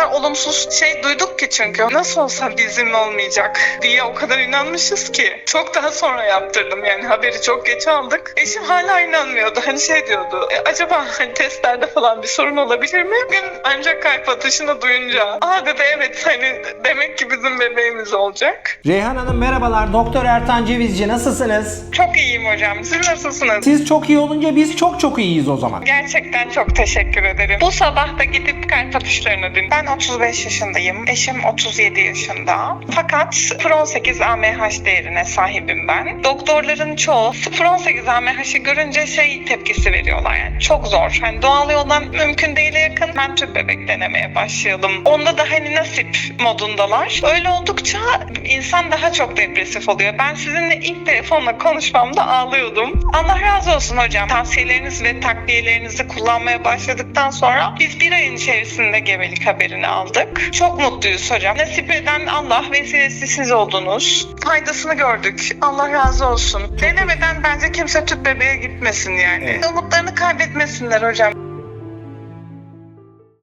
kadar olumsuz şey duyduk ki çünkü. Nasıl olsa bizim olmayacak diye o kadar inanmışız ki. Çok daha sonra yaptırdım yani haberi çok geç aldık. Eşim hala inanmıyordu. Hani şey diyordu. "E, acaba hani testlerde falan bir sorun olabilir mi? Bugün ancak kalp atışını duyunca. Aa dedi evet hani demek ki bizim bebeğimiz olacak. Reyhan Hanım merhabalar. Doktor Ertan Cevizci nasılsınız? Çok iyiyim hocam. Siz nasılsınız? Siz çok iyi olunca biz çok çok iyiyiz o zaman. Gerçekten çok teşekkür ederim. Bu sabah da gidip kalp atışlarını dinledim. Ben 35 yaşındayım. Eşim 37 yaşında. Fakat 0.18 AMH değerine sahibim ben. Doktorların çoğu 0.18 AMH'ı görünce şey tepkisi veriyorlar yani. Çok zor. Hani doğal yoldan mümkün değile yakın. Ben tüp bebek denemeye başlayalım. Onda da hani nasip modundalar. Öyle oldukça insan daha çok depresif oluyor. Ben sizinle ilk telefonla konuşmamda ağlıyordum. Allah razı olsun hocam. Tavsiyeleriniz ve takviyelerinizi kullanmaya başladıktan sonra biz bir ayın içerisinde gebelik haberini aldık. Çok mutluyuz hocam. Nasip eden Allah vesilesi siz oldunuz. Faydasını gördük. Allah razı olsun. Denemeden bence kimse tüp bebeğe gitmesin yani. Evet. Umutlarını kaybetmesinler hocam.